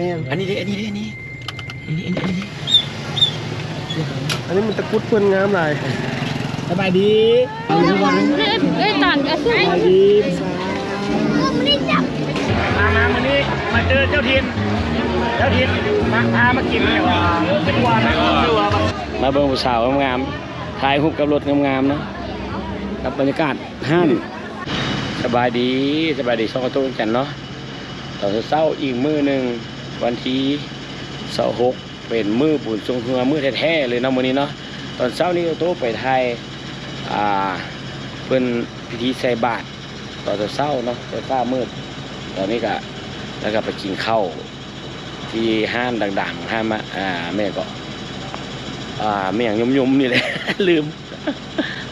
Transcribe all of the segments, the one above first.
แม่นอันนี้ดิอันนี้ดิอันนี้อันนี้อันนี้อันนี้อันนี้มันตะกรุดเพิ่นงามหลายสบายดีเอ้ยเอ้ยตันก็ซื้อสบายดีมามาวันนี้มาเจอเจ้าถิ่นเจ้าถิ่นมาพามากินเนี่ยว่าเป็นวันนะคือว่ามาเบิ่งผู้สาวงามๆถ่ายรูปกับรถงามๆนะกับบรรยากาศห้านสบายดีสบายดีช่องกระตุ้นกันเนาะตอนเช้าอีกมื้อหนึ่ง วันที่เสาร์หกเป็นมือบุญทรงเฮือมือแท้ๆเลยเนาะมื้อนี้เนาะตอนเช้านี้โตไปไทยอ่าเพิ่นพิธีใส่บาตรตอนเช้าเนาะแต่ฟ้ามืดตอนนี้ก็แล้วก็ไปกินข้าวที่ห้างดังๆห้างมาอ่าแม่ก็อ่าแม่อย่างยุ่มๆนี่แหละ ลืม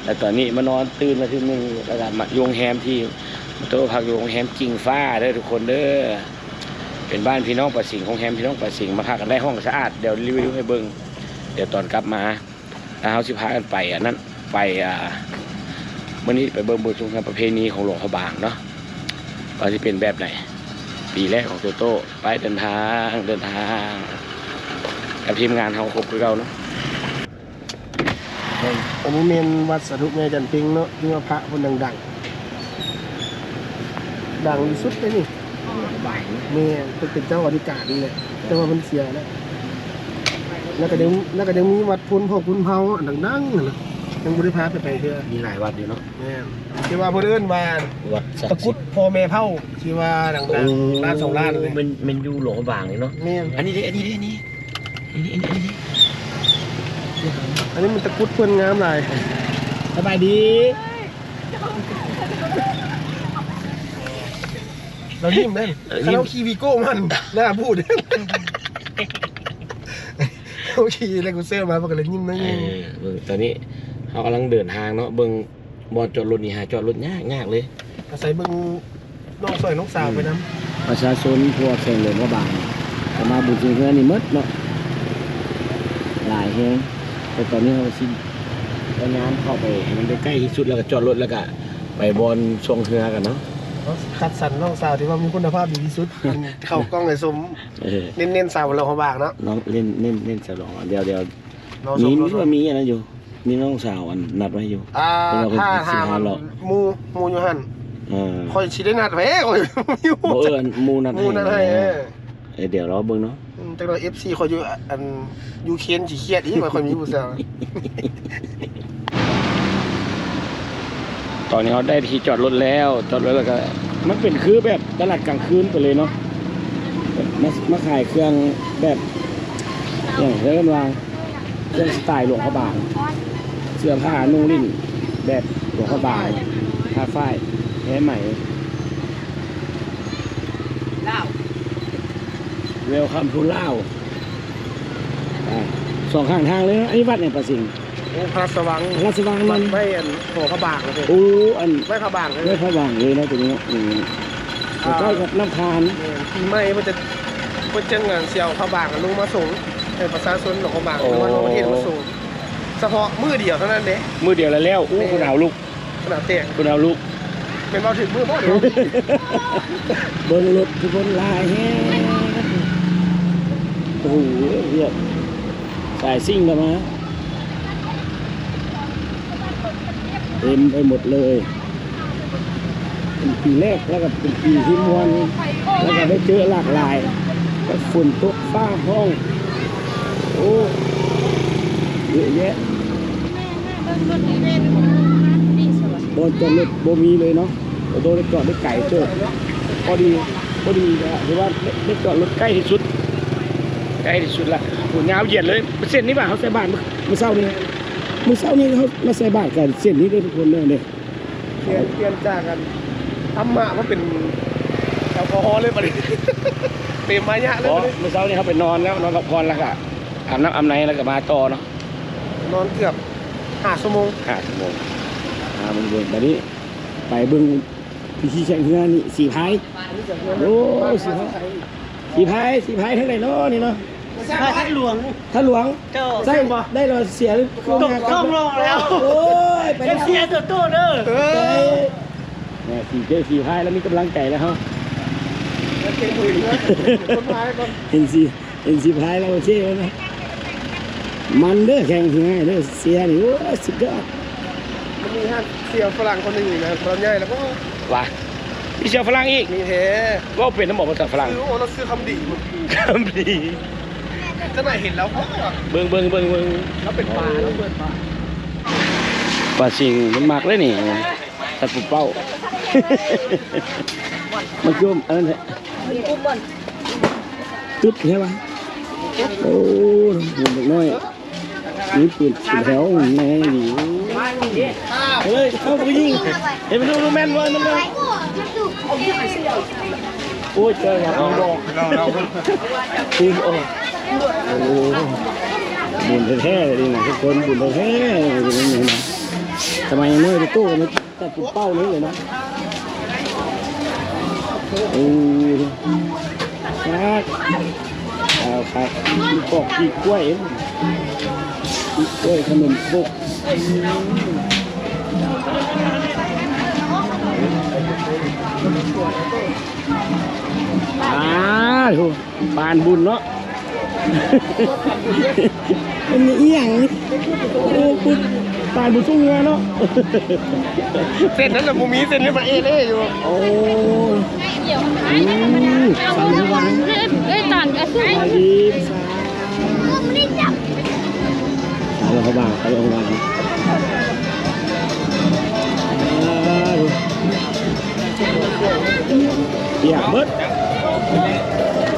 แล้วตอนนี้มานอนตื่นมาทีนึงแล้วก็มาโยงแฮมที่โต๊ะพักโยงแฮมกิ่งฟ้าเด้อทุกคนเด้อ เป็นบ้านพี่น้องประสิงของแฮมพี่น้องประสิงมาพักกันได้ห้องสะอาดเดี๋ยวรีวิวให้เบิ่งเดี๋ยวตอนกลับมาแล้วเขาสิพากันไปอันนั้นไปอ่าเมื่อนี้ไปเบิ่งบุญชงานประเพณีของหลวงพระบางเนาะว่าจะเป็นแบบไหนปีแรกของโตโต้ไปเดินทางเดินทาง กับทีมงานเขาครบคือเราเนาะอันนี้เมนวัดสาธุแม่จันปิงเนาะที่ว่าพระเพิ่นดัง ๆ ดังที่สุดเลยนี่ แม่เพิ่นเป็นเจ้าอธิการนี่แหละแต่ว่าเพิ่นเสียแล้วแล้วก็เดี๋ยวแล้วก็เดี๋ยวมีวัดพุนพ่อคุณเผาอันดังๆนั่นน่ะยังบ่ได้พาไปไปเทื่อมีหลายวัดอยู่เนาะแม่นที่ว่าเพิ่นเอิ้นว่าวัดศัตะดิ์กรุสิดทธิ์พ่อแม่เผาที่ว่าดังๆล้านสองล้านเลยมันมันอยู่หลวงพระบางเลยเนาะแม่นอันนี้ดิอันนี้ดิอันนี้อันนี้อันนี้อันนี้อันนี้มันตะกรุดเพิ่นงามหลายสบายดี เรายิ้มเล่นเราขี่วีโก้มันน่าพูดเขาขี่เลกูเซลมาปกติยิ้มนะเอยิ้มอเบิ่งตอนนี้เขากำลังเดินทางเนาะเบิ่งบอลจอดรถนี่หาจอดรถยากยากเลยอาศัยเบิ่งน้องสวยน้องสาวไปน้ประชาชนพวกแข่งหลวงพระบางจะมาบุญจริงเพื่อนนี่หมดเนาะหลายแฮงแต่ตอนนี้เราสิเอางานเข้าไปให้มันได้ใกล้ที่สุดแล้วก็จอดรถแล้วก็ไปบอลชงเรือกันเนาะ คัดสรรน้องสาวที่ว่ามีคุณภาพดีที่สุด เข้ากล้องเลยสมเออเน้นๆสาวเราเขาบากเนาะน้องเล่นเล่นเล่นฉลองอะเดี๋ยวเดี๋ยวน้องสมีมมีว่ามีอันนั้นอยู่ มีน้องสาวอันนัดไว้อยู่ อ่าถ้าหาบห้าหรอกมูมูอยู่หันเออคอยชิได้นัดไว้คอยอยู่บ่เอิ้นหมูนัดมูนัดให้เออเออเดี๋ยวรอเบิ่งเนาะอืมแต่เราเอฟซีคอยอยู่อันยูเคนจีเครียดอีกว่าคอยมีผู้สาว ตอนนี้เขาได้ที่จอดรถแล้ว จอดรถแล้วก็ มันเป็นคือแบบตลาดกลางคืนไปเลยเนาะมามาขายเครื่องแบบอย่างเรียกว่าเครื่องสไตล์หลวงพระบาง เสื้อผ้านุ่งลิ่นแบบหลวงพระบางผ้าฝ้ายแท้ใหม่เวลคัมทูล่าสองข้างทางเลยนะอันนี้วัดเนี่ยประสิงห์ โอ้พระสว่างราชวังมัมันนไม่อันโผล่พระบากเลยโอ้อันไม่พระบากเลยไม่พระบางเลยนะตัวนี้อืมใกล้กับน้ำทานปีใหม่มันจะมันจะงานเสี่ยวพระบากลุงมาส่งให้ประชาชนหลวงพระบางโอ้หรือว่าโรงประเทศมาส่งเฉพาะมือเดียวเท่านั้นเด้มือเดียวแล้วแล้วอู้คุณเอาลูกขนาดเตะคุณเอาลูกเป็นเราถึงมือบ่เดียวเบิ้งรถทุกคนลายแฮงโอ้โหเรียบสายซิ่งกันมา เต็มไปหมดเลย เป็นปีแรกแล้วก็เป็นปีที่มวนแล้วก็ได้เจอหลากหลายก็ฝุ่นตกฟ้าห้อง โอ้เยอะแยะบนจอดรถบ่มีเลยเนาะโอ้โหได้จอดได้ไก่เจอพอดีพอดีนะหรือว่าได้จอดรถใกล้ที่สุด ใกล้ที่สุดละหุ่นยาวเหยียดเลยเส้นนี้ป่ะเขาใส่บาทเมื่อเมื่อเช้านี้ มื่อเช้านี้เขามาใส่บาทกันเส้นนี้ได้ทุกคนเลยเนี่ยเปลี่ยนเปลี่ยนจากกันธรรมะมาเป็นแอลกอฮอล์เลยปะเนี่ยเต็มมายะเลเพยราะบัดนี้เมื่อเช้านี้เขาไปนอนแล้วนอนกับพรแล้วก็อาบน้ำอาบในแล้วก็มาต่อเนาะนอนเกือบห้าชั่วโมงห้าชั่วโมงอ่ามันเบิ่งแบบนี้ ไปเบิ่งพิธีแข่งเรือนี่สี่พาย โอ้สี่พายสี่พายสี่พายทั้งไหนเนาะนี่เนาะ ท่านหลวงท่านหลวงเจ้าใช่ได้เราเสียหรือตกต้องลงแล้วโอ้ยไปแล้วเสียตัวตู้เด้อเอใจอเนี่ยสี่เจอสี่พายแล้วมีกำลังใจแล้วฮะเอเก่งเลยนะคนไม้ก่อนเห็นสิเห็นสิพายเราโอเคแล้วนะมันเด้อแข่งที่ง่ายเด้อเสียนี่โอ้ยสุดยอดมันมีฮะเสี่ยวฝรั่งคนหนึ่งอยู่นะตอนใหญ่แล้วก็ว่ะพี่เชียวฝรั่งอีกมีเทว่าเป็นน้ำบอกภาษาฝรั่งซื้อโอ้เราซื้อคำดีมันคำดี จะไหนเห็นแล้วก็เบิ่งเบิ่งเบิ่งเบิ่งแล้วเป็นปลาแล้วเปิดปลาปลาสิงมันมักเลยนี่สัตว์ปุบเป้า มันจุ่มอันนั้นแหละตึ๊บใช่ปะโอ้ยมันน้อยนี่ปืนปืนแถวแม่ดีไปเลยเข้าไปยิงเห็นไปดูดูแม่นว่านั่นเลยโอ้ยเจอแล้วบอกเราเราทีมโอ้ โหบุญแท้ๆเลยนะทุกคนบุญแท้ๆเลยนะทำไมยังไม่ไปตู้มันแต่ปุบเป้านี้เลยนะโอ้ยครับเอาครับมีปอกกีกล้วยกีกล้วยขนมครกอ่าโหปานบุญเนาะ เป็นอีหยังนี่โอ้บุญปานบุญสุ่งเงาเนาะเส้นนั้นแหละมูมีเส้นนี้มาเอเล่อยู่โอ้อืมสั่งทุกวันเอ้ยตอนก็สู้สวัสดีสาวเราเขาบางเขาลงบางเปียกเบิดโอ้ย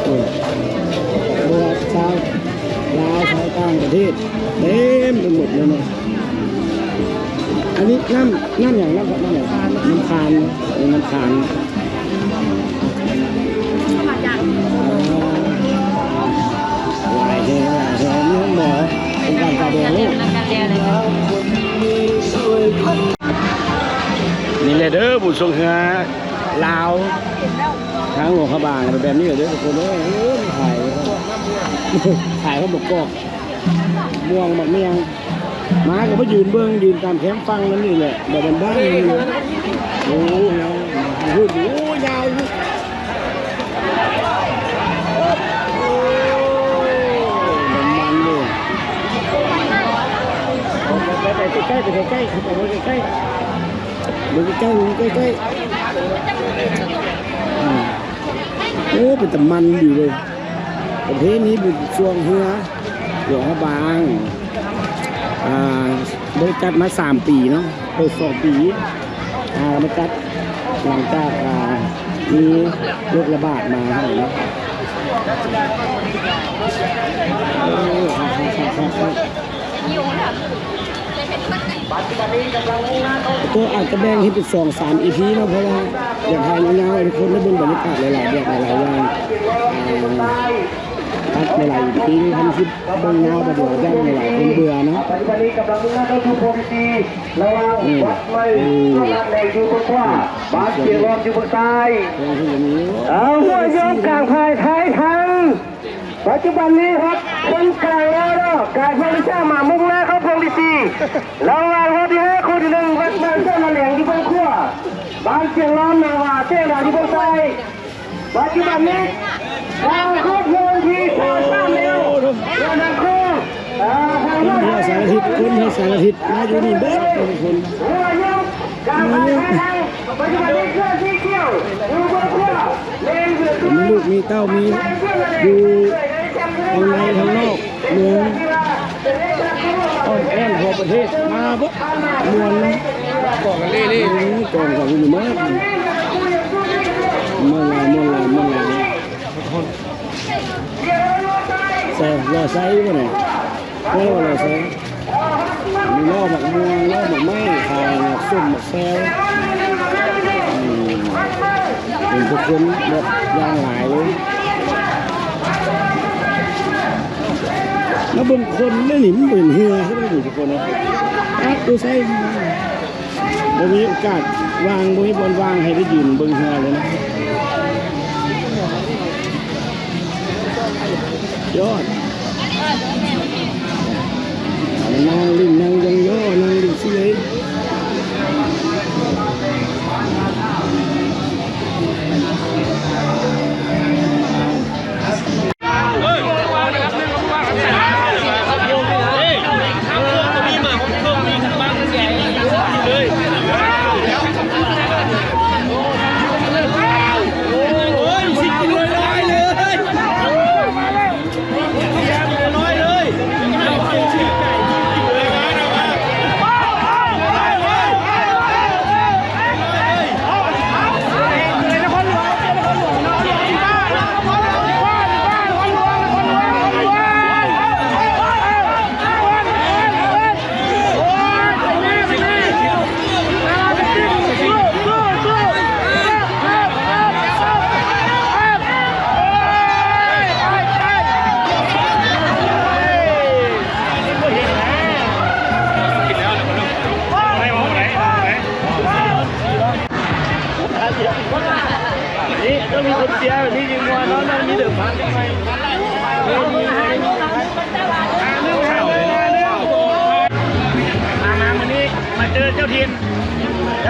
บวชชาวลาวชาวต่างประเทศเต็มไปหมดเลยเนี่ยอันนี้น้ำน้ำอย่างน้ำน้ำอย่างน้ำคานน้ำคานลายแห่ลายแห่งนี่หมอองค์การตาแดงนี่นี่เลยเด้อบุญทรงเฮือลาวทางหลวงพระบางแบบนี้เลยเด้อทุกคนเอ้อ้ยถ่าย ถ่ายเขาบอกกอกม่วงบักเมียงมาก็มายืนเบิ้องยืนตามแคมป์ฟังนั่นนี่แหละแบบบ้านๆนี่เลยโอ้ยพูดโอ้ยยาวอยู่มันมันเลยไปไปใกล้ไปใกล้ไปใกล้ดูใกล้ดูใกล้ใกล้โอ้เป็นแต่มันอยู่เลย ประเภทนี้บุญช่วงเฮือหลวงพระบางอ่าบริจัดมาสามปีเนาะเปิดสองปีอ่ามาจัดหลังจากอ่ามีโรคระบาดมาให้เนาะก็อาจจะแบ่งให้เป็นสองสามอีพีเนาะเพราะว่าอยากทานยาวๆให้ทุกคนได้เบิ่งบรรยากาศหลายๆแบบหลายๆอย่าง อ่าตัดหลายๆอีพีทำคลิปเบิ่งาวแต่เดี๋ยวย่างหลายๆคนเบื่อนาะปัจจุบันนี้กำลังมุ่งหน้าเข้าสู่โพธิตีระว่างวัดไม่วัดแหลงอยู่บนขวาบานเชียงรอมอยู่บนซ้ายเอางนี้เอาหัวโยมกลางพายท้ายทางปัจจุบันนี้ครับคนกลางแล้วเนาะกายพงวิชามามุ่งหน้าเข้าพงดิตีระว่างรถที่ห้าคู่ที่หนึ่งวัดบ้านเจ้ามาแหลงอยู่บนขวาบานเชียงรอมนาวาเจ้าอยู่บนซ้ายปัจจุบันนี้ทางครอบครัว ที่สามสามแล้วเรื่องนั้นคู่อ่าทางคนเพื่อสารทิศคนเพื่อสารทิศมาอยู่นี่เบิดทุกคนหัวยกการไปไทยปัจจุบันนี้เคลื่อที่เที่ยวอยู่บนขวาเลนเรือมีลูกมีเต้ามีอยู่ทางในทางนอกเมืองอ้อมแอนทั่วประเทศมาบิดมวนนะบอกกันเล่เล่ก่อนก่อนอยู่มากเมื่อไรเมื่อไรเมื่อไรใส่รอใส่ป่เนี่ยไม่รอรอใส่มีล่อหมักม่วงล่อหมักไม้ขายหมักส้มหมักแซวเห็นทุกคนแบบย่างหลายเลยแล้วบางคนไม่หนิมเหมือนเฮือใช่ไหมทุกคนนะอะดูใส่บ่มีโอกาสวางบ่มีบอลวางให้ได้ยืนเบิ่งเฮือเลยนะ ย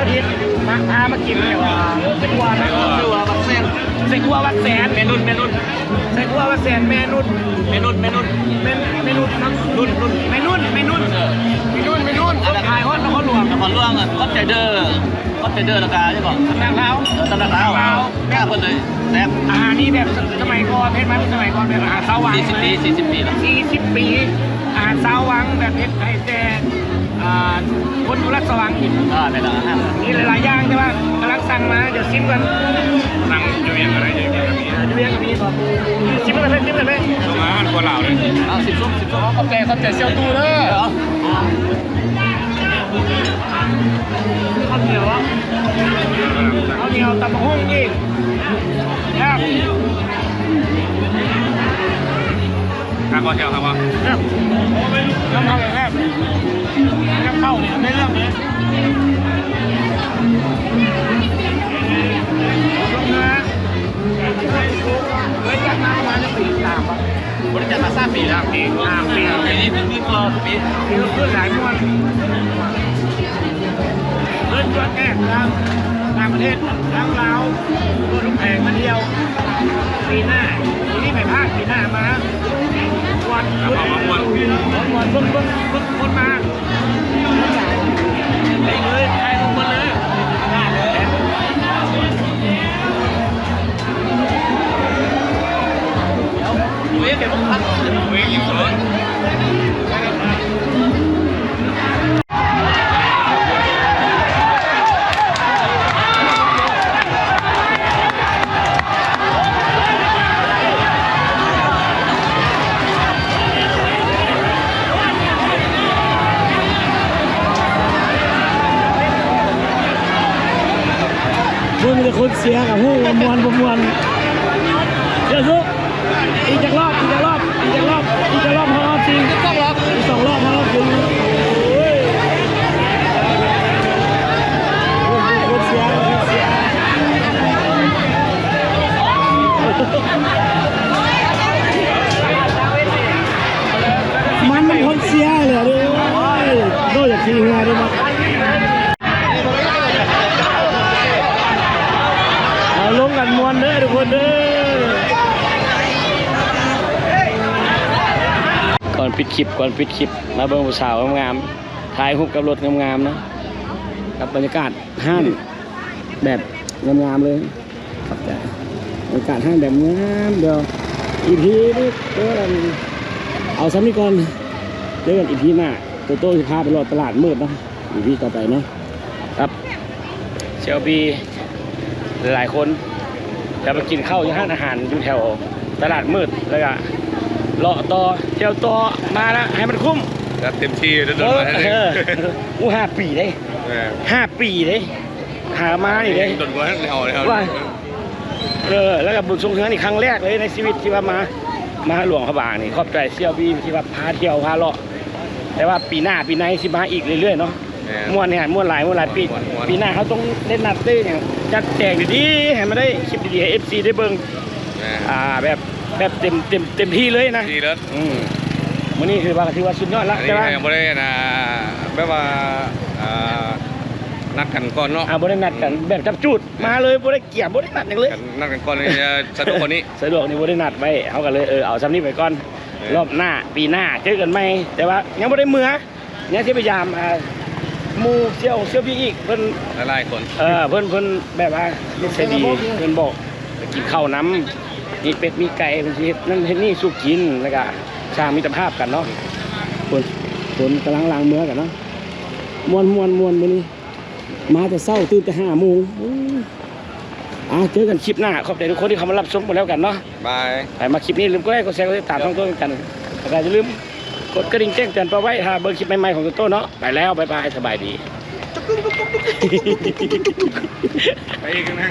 เจ้าถิ่นมาพามากินเนี่ยว่าเส้นวัวนะชื่อว่าวัดแสนเส้นวัววัดแสนเมนุนเมนุนเส้นวัววัดแสนเมนุนเมนุนเมนุนเมเมนุนครับนุ่นนุ่นเมนุนเมนุนเมนุนเมนุ่นเอาขายฮอดนครหลวงนครหลวงอะคอนเทนเดอร์คอนเทนเดอร์ราคาใช่ป่ะสำนักเราตำนักเราแค่คนเลยแซ่บอาหารนี่แบบสมัยก่อนเพชรไหมสมัยก่อนแบบอาหารสาวังสี่สิบปีสี่สิบปีแล้วสี่สิบปีอาหารสาวังแบบเพชรไทยแต่ อ่าคนอยู่รัฐสว่างกินอ่าเป็นอาหารมีหลายๆอย่างใช่ป่ะกำลังสั่งมาเดี๋ยวซิมกันสั่งอยู่เวียงอะไรอยู่เวียงกับมีอยู่เวียงกับมีบอกซิมกันเลยซิมกันเลยมาหันคนเหล่าเลยเอาสิบซุปสิบซุปขอบใจขอบใจเซียวตู้เด้อข้าวเหนียวอะข้าวเหนียวตำบักหุ่งอีกครับ ข้าวก็เชียวครับว่าครับน้ำเข้าเลยครับน้ำเข้าเนี่ยไม่เรื่องเลยลงนะเฮ้ยจัดมาประมาณปีสามป่ะบริจาคมาสามปีแล้วปีห้าปีปีนี้เป็นปีกว่าปีปีขึ้นหลายม้วนเล่นตัวแก่ครับต่างประเทศทั้งลาวตัวลูกแพงมาเดียว ปีหน้าปีนี้ไม่พลาดปีหน้ามาวันพุธวันวันพุธพุธพุธพุธมาไปเลยไปทุกคนเลยเว้ยเก็บของพันเวงอยู่เลย ม ปิดคลิปก่อนปิดคลิปมาเบิ่งผู้สาวงามๆถ่ายรูปกับรถงามๆนะกับบรรยากาศห้างแบบงามๆเลยครับบรรยากาศห้างแบบงามเดี๋ยวอีพีนี้เจอกันเอาซ้ำนี้ก่อนเจอกันอีพีหน้าโตโต้จะพาไปรอดตลาดมืดนะอีพีต่อไปเนาะครับเชลบีหลายคนจะไปกินข้าวที่ห้างอาหารอยู่แถวตลาดมืดแล้วก็ เลาะต่อเที่ยวต่อมานะให้มันคุ้มจัดเต็มที่โดนเออมาให้เอออู้ห้าปีได้ห้าปีได้หามานี่ได้โดนมาให้เอาเลยเอาว่าเออแล้วก็บุญทรงเฮือนี่ครั้งแรกเลยในชีวิตที่ว่ามามาหลวงพระบางนี่ขอบใจเซี่ยวบีที่ว่าพาเที่ยวพาเลาะแต่ว่าปีหน้าปีในสิมาอีกเรื่อยๆเนาะม่วนเนี่ยม่วนหลายม่วนหลายปีปีหน้าเขาต้องเล่นนัดเต้เนี่ยจัดแจงดีๆให้มาได้คลิปดีๆให้เอฟซีได้เบิ่งอ่าแบบ แบบเต็มเต็มเต็มที่เลยนะดีแล้วอืมมื้อนี้คือว่าถือว่าสุดยอดละอันแต่นี้ว่ายังไม่ได้นะแบบว่าอ่านัดกันก่อนเนาะอ่าบ่ได้นัดกันแบบจับจูดมาเลยบ่ได้เกี่ยบ่ได้นัดหยังเลย นัดกันก่อนเลยจะสะดวกคนนี้ สะดวกนี่บ่ได้นัดไว้เขาก็เลยเออเอาซ้ำนี้ไปก่อนเออ รอบหน้าปีหน้าเจอกันใหม่แต่ว่ายังบ่ได้เมือยังสิพยายามอ่าหมู่เที่ยวเที่ยวพี่อีกเพิ่น หลายๆคน เออเพิ่นเพิ่นแบบว่านิสัยดีเพิ่นบอกไปกินข้าวน้ำ มีเป็ดมีไก่เพิ่นสิเฮ็ดนั่นเฮ็ดนี่สู้กินแล้วก็สร้างมิตรภาพกันเนาะคนคนกำลังล้างมือกันเนาะมวนมวนมวนมื้อนี้มาแต่เช้าตื่นแต่ห้าโมงอู้อ่าเจอกันคลิปหน้าขอบใจทุกคนที่เข้ามารับชมกันแล้วกันเนาะบายไปมาคลิปนี้ลืมกดไลค์กดแชร์กดติดตามช่องโต้กันแล้วก็อย่าลืมกดกระดิ่งแจ้งเตือนเพื่อไว้ถ้าเบอร์คลิปใหม่ๆของโต้เนาะไปแล้วบ๊ายบายสบายดีไปอีกนะ